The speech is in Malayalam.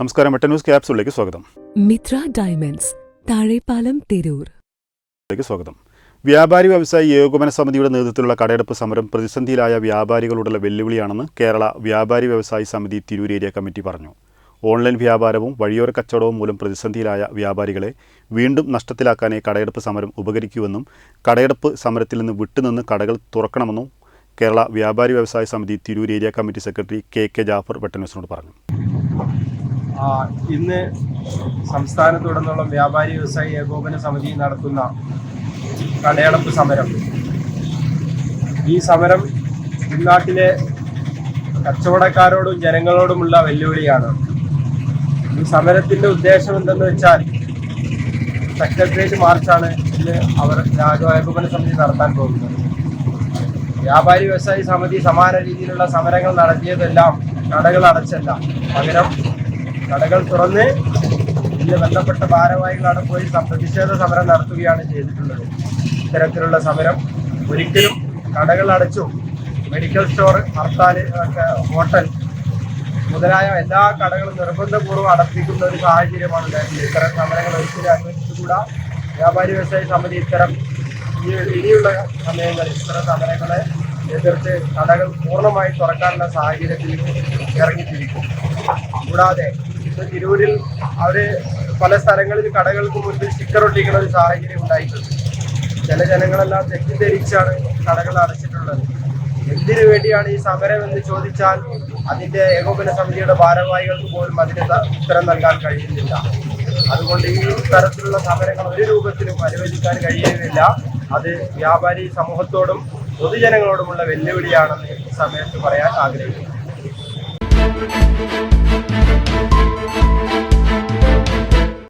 നമസ്കാരം വെട്ട ന്യൂസ് ക്യാപ്സുകളിലേക്ക് സ്വാഗതം. മിത്ര ഡയമണ്ട്സ് താഴെപ്പാലം തിരൂർ. സ്വാഗതം. വ്യാപാരി വ്യവസായി ഏകോപന സമിതിയുടെ നേതൃത്വത്തിലുള്ള കടയെടുപ്പ് സമരം പ്രതിസന്ധിയിലായ വ്യാപാരികളോടുള്ള വെല്ലുവിളിയാണെന്ന് കേരള വ്യാപാരി വ്യവസായി സമിതി തിരൂർ ഏരിയ കമ്മിറ്റി പറഞ്ഞു. ഓൺലൈൻ വ്യാപാരവും വഴിയോര കച്ചവടവും മൂലം പ്രതിസന്ധിയിലായ വ്യാപാരികളെ വീണ്ടും നഷ്ടത്തിലാക്കാനേ കടയെടുപ്പ് സമരം ഉപകരിക്കുവെന്നും കടയെടുപ്പ് സമരത്തിൽ നിന്ന് വിട്ടുനിന്ന് കടകൾ തുറക്കണമെന്നും കേരള വ്യാപാരി വ്യവസായ സമിതി Tirur area committee secretary K K Jafar വെട്ടന്യൂസിനോട് പറഞ്ഞു. ഇന്ന് സംസ്ഥാനത്തുടനീളം വ്യാപാരി വ്യവസായി ഏകോപന സമിതി നടത്തുന്ന കടയടപ്പ് സമരം. ഈ സമരം ഉൾനാട്ടിലെ കച്ചവടക്കാരോടും ജനങ്ങളോടുമുള്ള വെല്ലുവിളിയാണ്. ഈ സമരത്തിന്റെ ഉദ്ദേശം എന്തെന്ന് വെച്ചാൽ സെക്രട്ടേറിയറ്റ് മാർച്ചാണ് ഇന്ന് അവർ ഏകോപന സമിതി നടത്താൻ പോകുന്നത്. വ്യാപാരി വ്യവസായി സമിതി സമാന രീതിയിലുള്ള സമരങ്ങൾ നടത്തിയതെല്ലാം കടകൾ അടച്ചല്ല പകരം കടകൾ തുറന്ന് ഇന്ന് ബന്ധപ്പെട്ട ഭാരവാഹികളാണ് പോയി പ്രതിഷേധ സമരം നടത്തുകയാണ് ചെയ്തിട്ടുള്ളത്. ഇത്തരത്തിലുള്ള സമരം ഒരിക്കലും കടകൾ അടച്ചു മെഡിക്കൽ സ്റ്റോർ ഹർത്താൽ ഹോട്ടൽ മുതലായ എല്ലാ കടകളും നിർബന്ധപൂർവം അടപ്പിക്കുന്ന ഒരു സാഹചര്യമാണ് ഉണ്ടായിരുന്നത്. ഇത്തരം സമരങ്ങൾ ഒരിക്കലും അനുവദിച്ചുകൂടാ. വ്യാപാരി വ്യവസായ സമിതി ഇത്തരം ഇനിയുള്ള സമയങ്ങളിൽ ഇത്തരം സമരങ്ങളെ എതിർത്ത് കടകൾ പൂർണമായി തുറക്കാനുള്ള സാഹചര്യത്തിൽ ഇറങ്ങിത്തിരിക്കും. കൂടാതെ തിരൂരിൽ അവർ പല സ്ഥലങ്ങളിൽ കടകൾക്ക് മുൻപിൽ സ്റ്റിക്കർ ഒട്ടിക്കുന്ന ഒരു സാഹചര്യം ഉണ്ടായിട്ടുണ്ട് ചില ജനങ്ങളെല്ലാം തെറ്റിദ്ധരിച്ചാണ് കടകൾ അടച്ചിട്ടുള്ളത്. എന്തിനു വേണ്ടിയാണ് ഈ സമരം എന്ന് ചോദിച്ചാൽ അതിന്റെ ഏകോപന സമിതിയുടെ ഭാരവാഹികൾക്ക് പോലും അതിന് ഉത്തരം നൽകാൻ കഴിയുന്നില്ല. അതുകൊണ്ട് ഈ തരത്തിലുള്ള സമരങ്ങൾ ഒരു രൂപത്തിലും അനുവദിക്കാൻ കഴിയുന്നില്ല. അത് വ്യാപാരി സമൂഹത്തോടും പൊതുജനങ്ങളോടുമുള്ള വെല്ലുവിളിയാണെന്ന് ഈ സമയത്ത് പറയാൻ ആഗ്രഹിക്കുന്നു.